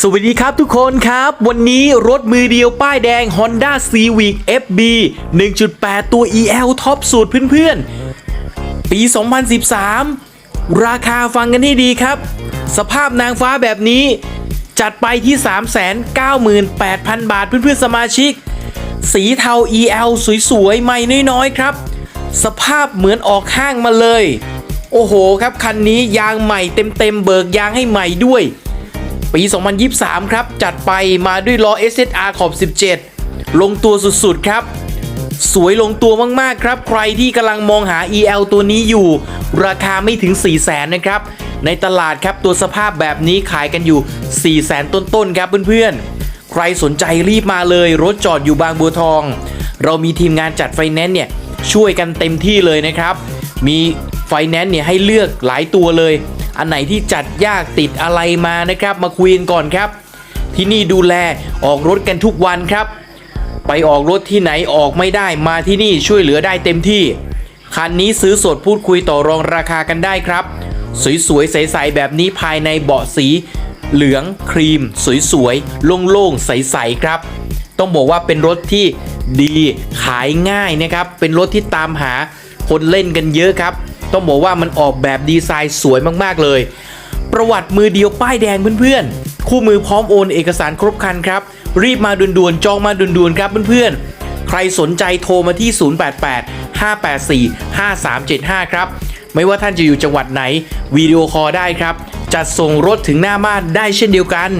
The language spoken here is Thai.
สวัสดีครับทุกคนครับ วันนี้รถมือเดียวป้ายแดง Honda Civic FB 1.8 ตัว EL ท็อปสูตรเพื่อนๆ ปี 2013 ราคาฟังกันให้ดีครับ สภาพนางฟ้าแบบนี้ จัดไปที่ 398,000 บาทเพื่อนๆสมาชิก สีเทา EL สวยๆใหม่น้อยๆ ครับ สภาพเหมือนออกห้างมาเลย โอ้โหครับ คันนี้ยางใหม่เต็มๆ เบิกยางให้ใหม่ด้วย ปี 2023 ครับ จัดไปมาด้วยล้อ SSR ขอบ 17 ลงตัวสุดๆ ครับ สวยลงตัวมากๆ ครับ ใครที่กำลังมองหา EL ตัวนี้อยู่ ราคาไม่ถึง 4 0 0 0 0 0นะครับ ในตลาดครับตัวสภาพแบบนี้ขายกันอยู่ 4 0 0 0 0 0ต้นๆ ครับเพื่อนๆ ใครสนใจรีบมาเลย รถจอดอยู่บางบัวทอง เรามีทีมงานจัดไฟแนนซ์เนี่ยช่วยกันเต็มที่เลยนะครับ มีไฟแนนซ์เนี่ยให้เลือกหลายตัวเลย อันไหนที่จัดยากติดอะไรมานะครับ มาคุยกันก่อนครับ ที่นี่ดูแลออกรถกันทุกวันครับ ไปออกรถที่ไหนออกไม่ได้มาที่นี่ช่วยเหลือได้เต็มที่ คันนี้ซื้อสดพูดคุยต่อรองราคากันได้ครับ สวยๆใสๆแบบนี้ภายในเบาะสี เหลืองครีม สวยๆโล่งๆใสๆครับ ต้องบอกว่าเป็นรถที่ดีขายง่ายนะครับ เป็นรถที่ตามหาคนเล่นกันเยอะครับ ต้องบอกว่ามันออกแบบดีไซน์สวยมากๆเลย ประวัติมือเดียวป้ายแดงเพื่อนๆ คู่มือพร้อมโอนเอกสารครบครันครับ รีบมาด่วนๆ จองมาด่วนๆ ครับเพื่อนๆ ใครสนใจโทรมาที่ 088 584 5375 ครับ ไม่ว่าท่านจะอยู่จังหวัดไหนวิดีโอคอลได้ครับ จัดส่งรถถึงหน้าบ้านได้เช่นเดียวกัน